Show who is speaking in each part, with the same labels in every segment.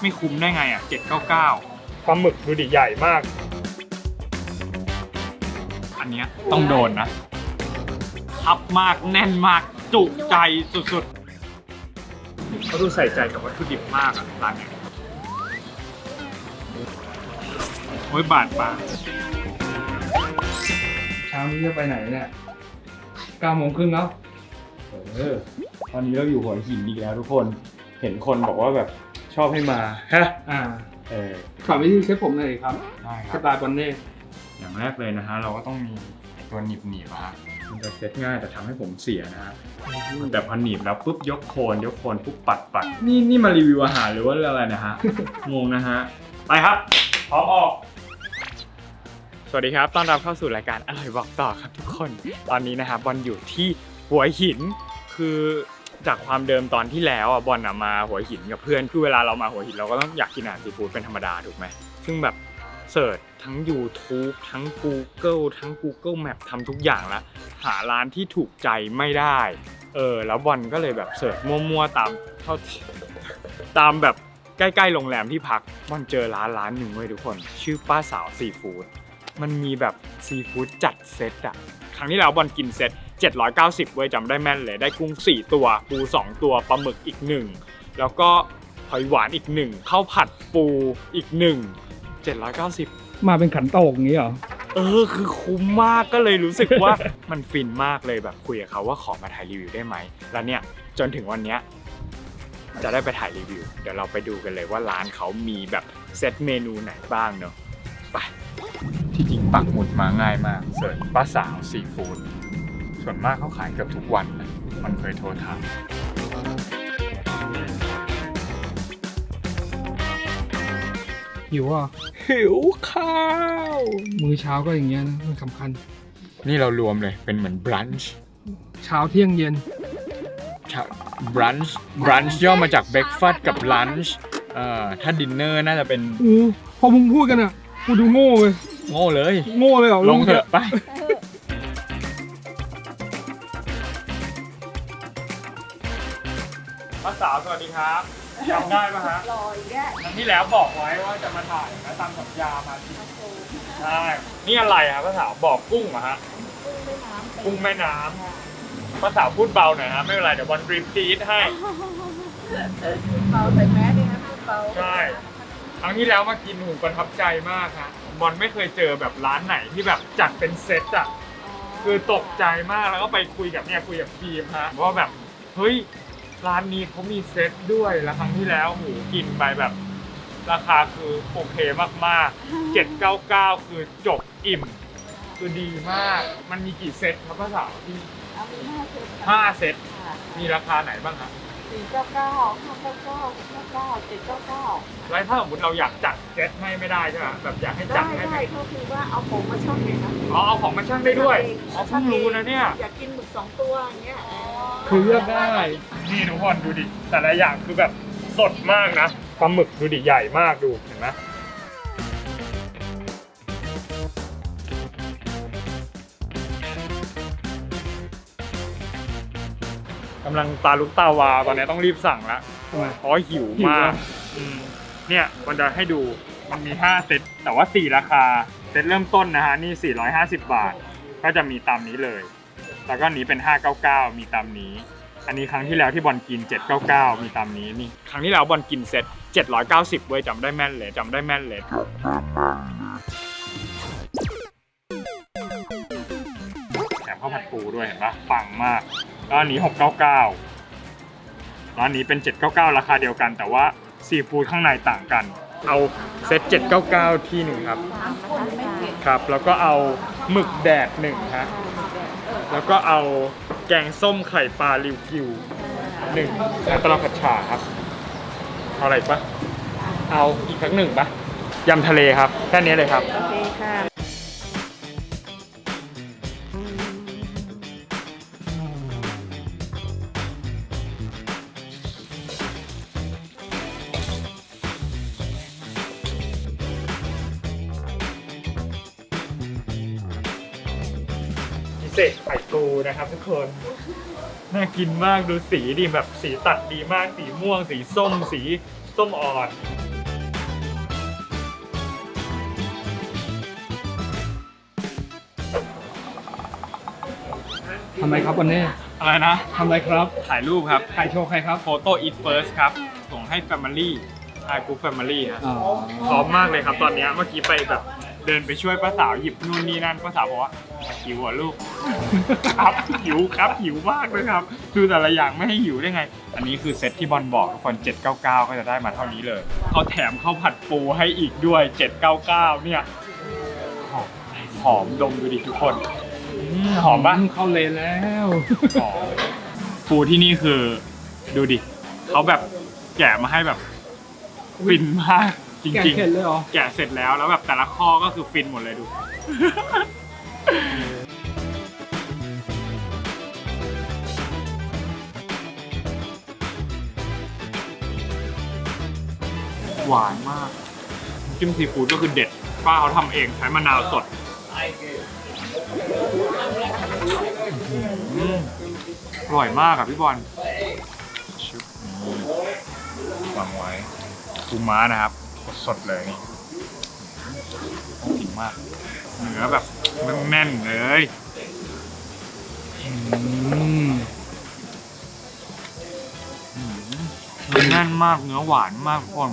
Speaker 1: ไม่คุ้มได้ไงอะ 799 ปลาหมึกดูดิใหญ่มาก อันเนี้ยต้องโดนนะทับมากแน่นมาก จุใจสุดๆเขาดูใส่ใจกับวัตถุดิบมากอะร้านเนี้ยโอ้ยบาดปาก
Speaker 2: เช้านี้จะไปไหนเนี่ยเก้าโมงครึ่งแล้ว
Speaker 1: เออตอนนี้เราอยู่หัวหินอีกแล้วทุกคน เห็นคนบอกว่าแบบ ชอบให้มาฮะ
Speaker 2: อ่า
Speaker 1: เออ
Speaker 2: ฝากวิธีเชฟผมหน่อยครับ
Speaker 1: ได้ค
Speaker 2: ส
Speaker 1: รับ
Speaker 2: ไตล์บอนเน่
Speaker 1: อย่างแรกเลยนะฮะเราก็ต้องมีตัวหนีบหนีบๆอะฮะมันจะเซ็ตง่ายแต่ทำให้ผมเสียนะฮะแต่พอหนีบแล้วปุ๊บยกโคนยกโคนปุ๊บปัดปัดนี่นี่มารีวิวอาหารหรือว่าอะไรนะฮะ งงนะฮะไปครับพร้อมออก สวัสดีครับต้อนรับเข้าสู่รายการอร่อยบอกต่อครับทุกคน ตอนนี้นะครับบอลอยู่ที่หัวหิน คือ จากความเดิมตอนที่แล้วอะบอลอะมาหัวหินกับเพื่อนคือเวลาเรามาหัวหินเราก็ต้องอยากกินอาหารซีฟู้ดเป็นธรรมดาถูกไหมซึ่งแบบเสิร์ชทั้ง YouTube ทั้ง Google ทั้ง Google Map ทำทุกอย่างล้วหาร้านที่ถูกใจไม่ได้เออแล้วบอลก็เลยแบบเสิร์ชมั่วๆตามเท่าตามแบบใกล้ๆโรงแรมที่พักบอลเจอร้านร้านหนึ่งเว้ยทุกคน ชื่อป้าสาวซีฟู้ด มันมีแบบซีฟู้ดจัดเซตอะครั้งที่แล้วบอลกินเซต790 เว้ยจำได้แม่นเลย ได้กุ้ง 4 ตัว ปู 2 ตัว ปลาหมึกอีก 1 แล้วก็หอยหวานอีก 1 ข้าวผัดปูอีก 1 790
Speaker 2: มาเป็นขันโตกอย่างนี้เหรอ
Speaker 1: เออ คือคุ้มมากก็เลยรู้สึกว่า มันฟินมากเลยแบบคุยกับเขาว่าขอมาถ่ายรีวิวได้ไหม แล้วเนี่ย จนถึงวันเนี้ยจะได้ไปถ่ายรีวิว เดี๋ยวเราไปดูกันเลยว่าร้านเขามีแบบเซตเมนูไหนบ้างเนอะไป ที่จริงปักหมุดมาง่ายมากเสิร์ชป้าสาวซีฟู้ดส่วนมากเขาขายเกือบทุกวันนะมันเคยโทรถาม
Speaker 2: หิวอะ
Speaker 1: หิวข้าว
Speaker 2: มื้อเช้าก็อย่างเงี้ยนะมันสำคัญ
Speaker 1: นี่เรารวมเลยเป็นเหมือนบรันช์
Speaker 2: เช้าเที่ยงเย็น
Speaker 1: บรันช์บรันช์ย่อมาจากเบรกฟาสต์กับลันช์เอ่อถ้าดินเนอร์น่าจะเป็น
Speaker 2: อู้พอมึงพูดกันอะกูดูโง่เลย
Speaker 1: โง่เลย
Speaker 2: โง่เลยเหรอ
Speaker 1: ลงเถอะไป ป้าสาวสวัสดีครับจำได้ปะฮะ
Speaker 3: รออีกแก
Speaker 1: ครั้งที่แล้วบอกไว้ว่าจะมาถ่ายแล้วตามสัญญามาจริงใช่นี่อะไรครับป้าสาวบอกกุ้งเหรอฮะ
Speaker 3: กุ้งแม่น้ำ
Speaker 1: กุ้งแม่น้ำป้าสาวพูดเบาหน่อยฮะไม่เป็นไรเดี๋ยวบอลรีบตีดให้
Speaker 3: เบาใส่แมสเลยนะพูดเบา
Speaker 1: ใช่ ครั้งที่แล้วมากินหูประทับใจมากฮะ บอลไม่เคยเจอแบบร้านไหนที่แบบจัดเป็นเซตอะคือตกใจมากแล้วก็ไปคุยกับเนี่ยคุยกับทีมฮะว่าแบบเฮ้ยร้านนี้เขามีเซตด้วยแล้วครั้งที่แล้วหูกินไปแบบ ราคาคือโอเคมากๆ 799 คือจบอิ่ม คือดีมากมันมีกี่เซตครับภาษาวที่
Speaker 3: เอาเป็นห้าเซต
Speaker 1: ห้าเซตมีราคาไหนบ้างครับ
Speaker 3: สี่เก้าเก้าห้าเก้าเก้าหกเก้าเก้าเจ็ดเก้าเก้า
Speaker 1: แล้วถ้าสมมติเราอยากจัดเซตให้ไม่ได้ใช่ไหมแบบอยากให้จั
Speaker 3: ได้
Speaker 1: ดให้
Speaker 3: ได้ก็คือว่าเอาผมมาช่อนไงคะ
Speaker 1: อ๋อเอาของมาชั่งได้ด้วยอ๋อเพิ่งรู้นะเนี่ย
Speaker 3: อยากกินหมึกสองตัวอย่างเงี้ย
Speaker 2: คือเลือกได้
Speaker 1: นี่ทุกคนดูดิ แต่ละอย่างคือแบบสดมากนะปลาหมึกดูดิใหญ่มากดูเห็นไหม กำลังตาลุกตาวาวตอนนี้ต้องรีบสั่งแล้ว
Speaker 2: ทำไม
Speaker 1: เพราะว่าหิวมากอืมเนี่ยมันจะให้ดูมันมี 5 เซตแต่ว่า 4 ราคา เซตเริ่มต้นนะฮะ นี่ 450 บาท ก็จะมีตามนี้เลย แล้วก็นี้เป็น 599 มีตามนี้ อันนี้ครั้งที่แล้วที่บอลกิน 799 มีตามนี้นี่ ครั้งที่แล้วบอลกินเซต790 เว้ยจำได้แม่นเลยจำได้แม่นเลยแถมข้าวผัดปูด้วยเห็นปะปังมาก แล้วอันนี้ 699แล้วอันนี้เป็น 799 ราคาเดียวกัน แต่ว่าซีฟู้ดข้างในต่างกัน เอาเซต799 ที่หนึ่งครับ ครับ แล้วก็เอาหมึกแดดหนึ่งฮะ แล้วก็เอาแกงส้มไข่ปลาริวกิวหนึ่งแล้วก็เราผัดฉาครับ เอาอะไรปะเอาอีกครั้งหนึ่งปะยำทะเลครับ แค่นี้เลยครับ
Speaker 3: โอเคค่ะ
Speaker 1: นะครับทุกคน น่ากินมากดูสีดีแบบสีตัดดีมากสีม่วง สีส้ม สีส้มอ่อนทำ
Speaker 2: ไมครับวันนี้
Speaker 1: อะไรนะ
Speaker 2: ทำไรครับ
Speaker 1: ถ่ายรูปครับ
Speaker 2: ถ่ายโชว์ใครครับ
Speaker 1: โ Photo Eat ฟิร์สครับ ส่งให้แฟมิลี่คู่แฟมิลี่ครับพร้อมมากเลยครับตอนเนี้ยเมื่อกี้ไปแบบ เดินไปช่วยป้าสาวหยิบนู่นนี่นั่นป้าสาวบอกว่าหิวเหรอะลูก ครับหิวครับหิวมากเลยครับ คือแต่ละอย่างไม่ให้หิวได้ไง อันนี้คือเซตที่บอลบอกทุกคน 799 ก็จะได้มาเท่านี้เลยเขาแถมข้าวผัดปูให้อีกด้วย 799 เนี่ยหอมหอมดมดูดิทุกคนอืมหอมปะ
Speaker 2: เข้าเลนแล้ว
Speaker 1: อ๋อปูที่นี่คือดูดิเขาแบบแกะมาให้แบบฟินมาก จ
Speaker 2: แกะ
Speaker 1: ริง
Speaker 2: เผ็ดเลยเหรอ
Speaker 1: ๆ แกะเสร็จแล้วแล้วแบบแต่ละข้อก็คือฟินหมดเลยดู หวานมากน้ำจิ้มซีฟู้ดก็คือเด็ด ป้าเขาทำเองใช้มะนาวสดอืมอร่อยมากอะพี่บอลชุบนี่วางไว้ปูม้านะครับ สดๆเลยนี่จริงมาก เนื้อแบบแน่นๆเลย
Speaker 2: อืม
Speaker 1: อืมเนื้อแน่นมากเนื้อหวานมากทุกคน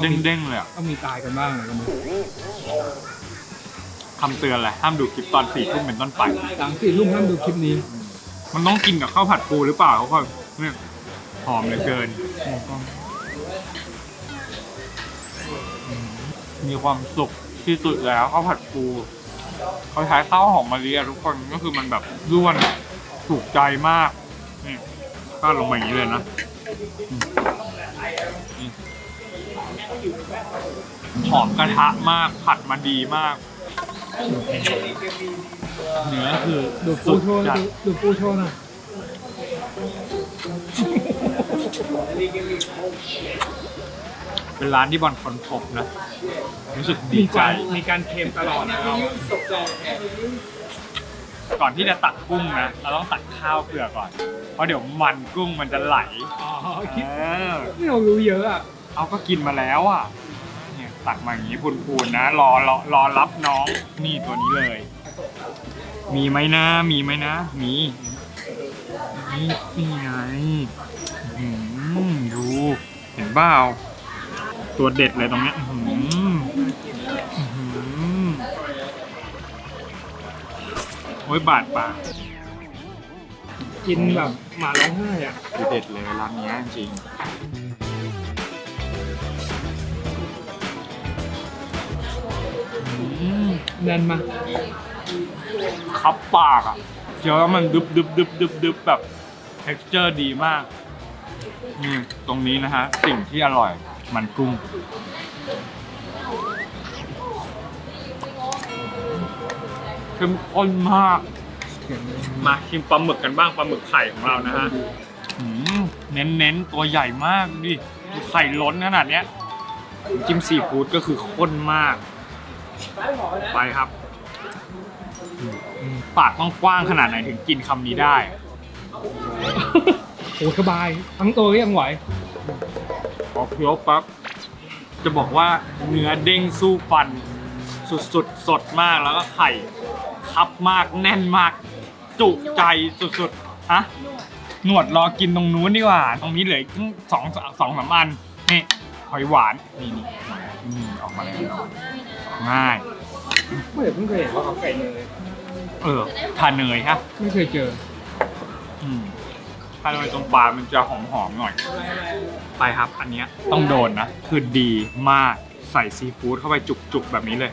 Speaker 1: เด้งๆเลยอะ
Speaker 2: ต้องมีตายกันบ้างเลยกันนะ
Speaker 1: คำเตือนเลยห้ามดูคลิปตอนสี่ทุ่มเป็นต้นไป
Speaker 2: หลังสี่ทุ่มห้ามดูคลิปนี้
Speaker 1: มันต้องกินกับข้าวผัดปูหรือเปล่าเขาก็เนี่ยหอมเหลือเกิน มีความสุขที่สุดแล้วข้าวผัดปูเขาใช้ข้าวหอมมะลิอะทุกคนก็คือมันแบบร่วนถูกใจมากนี่ก็ลงมาอย่างนี้เลยนะหอมกระทะมากผัดมาดีมากเนื้อคือ
Speaker 2: ดูปูโชว์
Speaker 1: จัด
Speaker 2: ดูดปูโชว์นะ
Speaker 1: เป็นร้านที่บอลคนพบนะ รู้สึกดี
Speaker 2: มี
Speaker 1: ใจ
Speaker 2: การมีการเค็มตลอดนะครับ
Speaker 1: ก่อนที่จะตักกุ้งนะเราต้องตักข้าวเปลือกก่อน เพราะเดี๋ยวมันกุ้งมันจะไหล
Speaker 2: อ๋อคิด
Speaker 1: เออ
Speaker 2: ไม่เรารู้เยอะอะ
Speaker 1: เอาก็กินมาแล้วอะเนี่ยตักมาอย่างนี้พูนๆนะ รอรอรอรับน้องนี่ตัวนี้เลย มีไหมนะ มีไหมนะ มีนี่นี่ไงอื้อหือดูเห็นเปล่า ตัวเด็ดเลยตรงเนี้ยอื้อหืออื้อหือโอ้ยบาดปาก
Speaker 2: กินแบบหมาร้องไห้อะ
Speaker 1: คือเด็ดเลยร้านเนี้ยจริงอืม
Speaker 2: แน่นมา
Speaker 1: คับปากอะเคี้ยวแล้วมันดึบดึบดึบดึบดึบแบบ texture ดีมากนี่ตรงนี้นะฮะ สิ่งที่อร่อย มันกุ้ง เข้มข้นมาก มาชิมปลาหมึกกันบ้างปลาหมึกไข่ของเรานะฮะเน้นเน้นๆตัวใหญ่มากดิดูไข่ล้นขนาดเนี้ยน้ำจิ้มซีฟู้ดก็คือข้นมาก ไปครับอืมปากต้องกว้างขนาดไหนถึงกินคำนี้ได้
Speaker 2: โอ้สบาย ทั้งตัวก็ยังไหว
Speaker 1: พอเคี้ยวปั๊บจะบอกว่าเนื้อเด้งสู้ฟัน สุดๆสดมากแล้วก็ไข่คับมากแน่นมาก จุใจสุดๆฮะหนวดรอกินตรงนู้นดีกว่า ตรงนี้เหลืออีกสองสองสามอันนี่หอยหวานนี่นี่นี่ออกมาแล้วง่าย
Speaker 2: ไม่เพิ่งเคยเห็นว่าเขาไก่เนย
Speaker 1: เออทานเนยฮะ
Speaker 2: ไม่เคยเจอ
Speaker 1: อืม ทานเนยตรงปลายมันจะหอมๆหน่อย ไปครับ อันเนี้ยต้องโดนนะ คือดีมากใส่ซีฟู้ดเข้าไปจุกๆแบบนี้เลย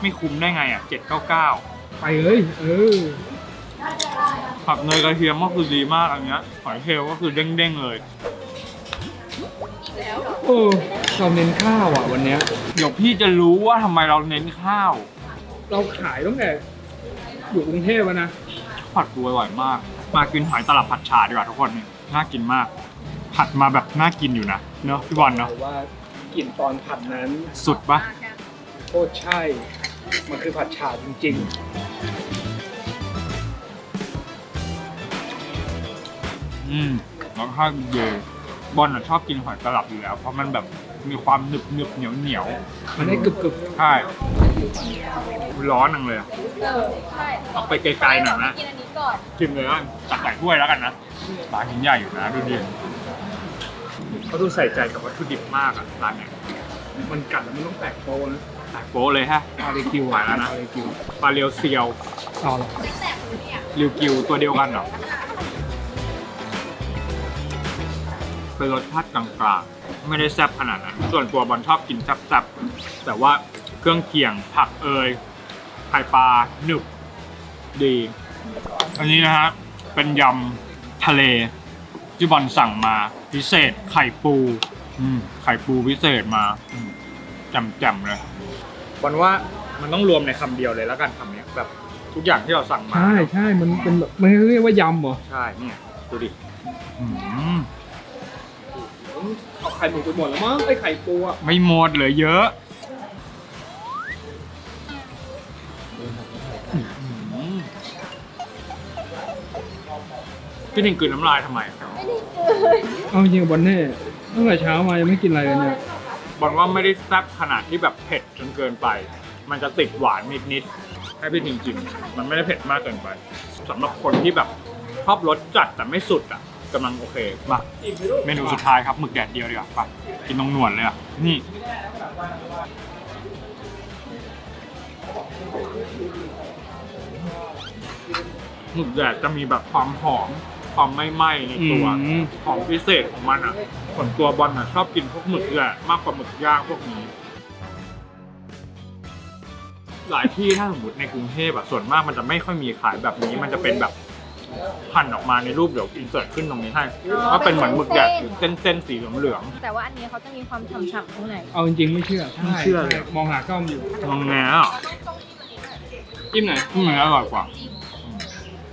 Speaker 1: ไม่คุ้มได้ไงอะ 799
Speaker 2: ไปเลยเออ
Speaker 1: ผักเนยกระเทียมก็คือดีมากอันเนี้ยหอยเชลล์ก็คือเด้งๆเลย
Speaker 2: เออเราเน้นข้าวอะวันเนี้ย
Speaker 1: เดี๋ยวพี่จะรู้ว่าทำไมเราเน้นข้าว
Speaker 2: เราขายตั้งแต่อยู่กรุงเทพอะนะ
Speaker 1: ผัดปูอร่อยมาก มากินหอยตลับผัดฉาดีกว่าทุกคนนี่น่ากินมาก ผัดมาแบบน่ากินอยู่นะเนอะพี่บอลเนอะ
Speaker 2: ว่ากลิ่นตอนผัดนั้น
Speaker 1: สุดปะ
Speaker 2: โคตรใช่ มันคือผัดฉาจริง
Speaker 1: อืมแล้วข้าวเยบอลน่ะชอบกินหอยตลับอยู่แล้ว เพราะมันแบบ มีความหนึบหนึบเหนียวเหนียว
Speaker 2: มันได้กรึบกรึบ
Speaker 1: ใช่ร้อนนังเลยอะ
Speaker 3: เออใช่
Speaker 1: เอาไปไกลๆหน่อยนะ
Speaker 3: กินอันนี้ก่อน
Speaker 1: ชิมเลยว่าตักใส่ถ้วยแล้วกันนะร้านชิ้นใหญ่อยู่นะดูดิเขาดูใส่ใจกับวัตถุดิบมากอะร้านเนี้ย
Speaker 2: มันกัดแล้วมันต้องแตกโตนะ
Speaker 1: ใส่โป๊ะเลยฮะ
Speaker 2: อาริคิว
Speaker 1: หวานแล้วนะ
Speaker 2: อาริคิว
Speaker 1: ปลาเรียวเซียว
Speaker 2: เอาละ
Speaker 1: ริวกิวตัวเดียวกันเหรอเป็นรสชาติกลางๆ ไม่ได้แซ่บขนาดนั้น ส่วนตัวบอลชอบกินแซ่บๆ แต่ว่าเครื่องเคียงผักเอยไข่ปลาหนึบดี อันนี้นะฮะเป็นยำทะเลที่บอลสั่งมาพิเศษไข่ปูอืมไข่ปูพิเศษมาอืมแจ่มๆเลยบอลว่ามันต้องรวมในคำเดียวเลยแล้วกันคำเนี้ยแบบทุกอย่างที่เราสั่งมา
Speaker 2: ใช่ใช่มันเป็นแบบมันเรียกว่ายำเหรอ
Speaker 1: ใช่เนี่ยดูดิอืม
Speaker 2: เอาไข่หมูไปหมดแล้วมั้งไอไข่ปูอะ
Speaker 1: ไม่หมดเหลือเยอะอืมพี่ทิงกลืนน้ำลายทำไม
Speaker 2: เอาจริงๆบอลเน่ตั้งแต่เช้ามายังไม่กินอะไรเลยเนี่ย
Speaker 1: บอลว่าไม่ได้แซ่บขนาดที่แบบเผ็ดจนเกินไป มันจะติดหวานนิดๆให้พี่ทิงกินมันไม่ได้เผ็ดมากเกินไปสำหรับคนที่แบบชอบรสจัดแต่ไม่สุดอะ กำลังโอเคมาเมนูสุดท้ายครับหมึกแดดเดียวดีกว่าไปกินตรงหนวดเลยอะนี่หมึกแดดจะมีแบบความหอมความไม่ไหม้ในตัว
Speaker 2: อืม
Speaker 1: ของพิเศษของมันอะส่วนตัวบอลอะชอบกินพวกหมึกแดดมากกว่าหมึกย่างพวกนี้หลายที่ถ้าสมมติในกรุงเทพอะส่วนมากมันจะไม่ค่อยมีขายแบบนี้ มันจะเป็นแบบ หั่นออกมาในรูปเดี๋ยวอินเสิร์ตขึ้นตรงนี้ให้ว่าเป็นเหมือนหมึกแดดเส้นเส้นๆสีเหลือง
Speaker 3: แต่ว่าอันนี้เขาจะมีความฉ่ำๆข้างใน
Speaker 2: เอาจริงๆไม่เชื่อ
Speaker 1: ไม่เชื่อเลย
Speaker 2: ใช่มองหากล้องอยู่
Speaker 1: ๆงองแงอะ
Speaker 2: จิ้มหน่อย
Speaker 1: อืมอร่อยกว่าอืม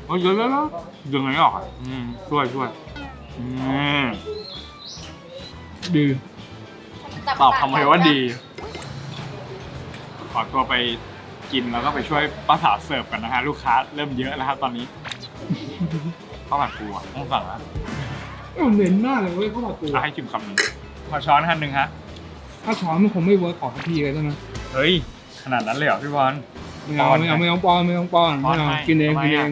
Speaker 1: โอ้ยเยอะแล้วดึงอะไรออกอะอืมช่วยช่วยอืม
Speaker 2: ดื้อ
Speaker 1: ตอบคำเดียวว่าดีขอตัวไปกินแล้วก็ไปช่วยป้าสาวเสิร์ฟกันนะฮะลูกค้าเริ่มเยอะแล้วครับตอนนี้ ข้าวผัดปูอ่ะต้องสั่งแล้ว
Speaker 2: เออเหม็นมากเลยเว้ยข้าวผัดปู
Speaker 1: อ่ะให้ชิมคำหนึ่งขอช้อนคันหนึ่งฮะ
Speaker 2: ถ้าช้อนมันคงไม่เวิร์กขอสักทีเลยใช่ไหม
Speaker 1: เฮ้ย ขนาดนั้นเลยเหรอพี่บอล
Speaker 2: ไม่เอาไม่เอาไม่เอาป้อนไม่เอาป้อน
Speaker 1: ป้อน
Speaker 2: ไม่เอา
Speaker 1: ให้
Speaker 2: กินเอง
Speaker 1: ทำไม
Speaker 2: กินเอ
Speaker 1: อ่ะ
Speaker 2: ง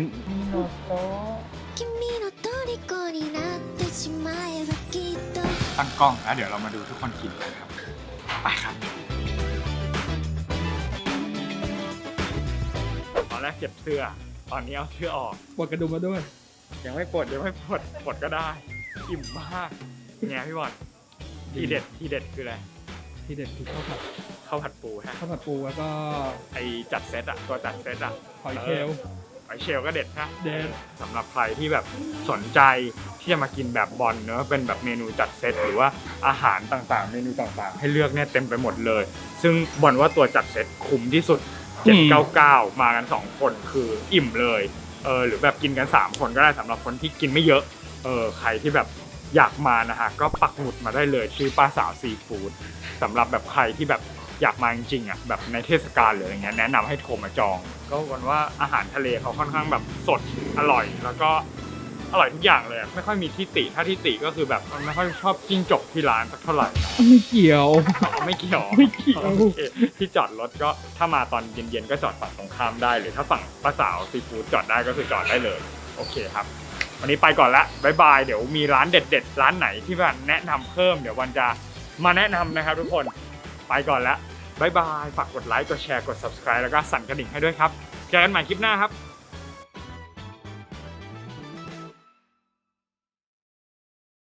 Speaker 4: 君の虜になってしまえばきっと
Speaker 1: ตั้งกล้องแล้วเดี๋ยวเรามาดูทุกคนกินกันครับไปครับตอนแรกเก็บเสื้อ ตอนนี้เอาเสื้อออก
Speaker 2: ปวดกระดุมมาด้วย
Speaker 1: ยังไม่ปลดยังไม่ปลดปลดก็ได้ อิ่มมากไงพี่บอลทีเด็ดทีเด็ดคืออะไร
Speaker 2: ที่เด็ดคือข้าวผัด
Speaker 1: ข้าวผัดปูฮะ
Speaker 2: ข้าวผัดปูแล้วก็
Speaker 1: ไอจัดเซตอะตัวจัดเซตอะ
Speaker 2: หอยเชลล์
Speaker 1: หอยเชลล์ก็เด็ดฮะ
Speaker 2: เด็ด
Speaker 1: สำหรับใครที่แบบสนใจที่จะมากินแบบบอลเนอะเป็นแบบเมนูจัดเซตหรือว่าอาหารต่างๆ เมนูต่างๆ ให้เลือกเนี่ยเต็มไปหมดเลย ซึ่งบอลว่าตัวจัดเซตคุ้มที่สุด จ็ดเก้าเก้ามากันสองคนคืออิ่มเลยเออหรือแบบกินกันสามคนก็ได้สำหรับคนที่กินไม่เยอะเออใครที่แบบอยากมานะฮะก็ปักหมุดมาได้เลยชื่อป้าสาวซีฟู้ดสำหรับแบบใครที่แบบอยากมาจริงๆอะแบบในเทศกาลหรืออะไรเงี้ยแนะนำให้โทรมาจอง ก็วันว่าอาหารทะเลเขาค่อนข้างแบบสดอร่อย แล้วก็ อร่อยทุกอย่างเลยอะไม่ค่อยมีที่ติถ้าที่ติก็คือแบบมันไม่ค่อยชอบจิ้งจกที่ร้านสักเท่าไหร่
Speaker 2: ไม่เกี่ยว
Speaker 1: ไม่เกี่ยว
Speaker 2: ไม่เกี่ยว
Speaker 1: โอเคที่จอดรถก็ถ้ามาตอนเย็นๆก็จอดฝั่งตรงข้ามได้หรือถ้าฝั่งป้าสาวซีฟู้ดจอดได้ก็คือจอดได้เลย โอเคครับ วันนี้ไปก่อนละบายบาย เดี๋ยวมีร้านเด็ด ๆ ร้านไหนที่วันแนะนำเพิ่มเดี๋ยววันจะมาแนะนำนะครับทุกคนไปก่อนละบายบาย ฝากกดไลค์กดแชร์กด subscribe แล้วก็สั่นกระดิ่งให้ด้วยครับเจอกันใหม่คลิปหน้าครับ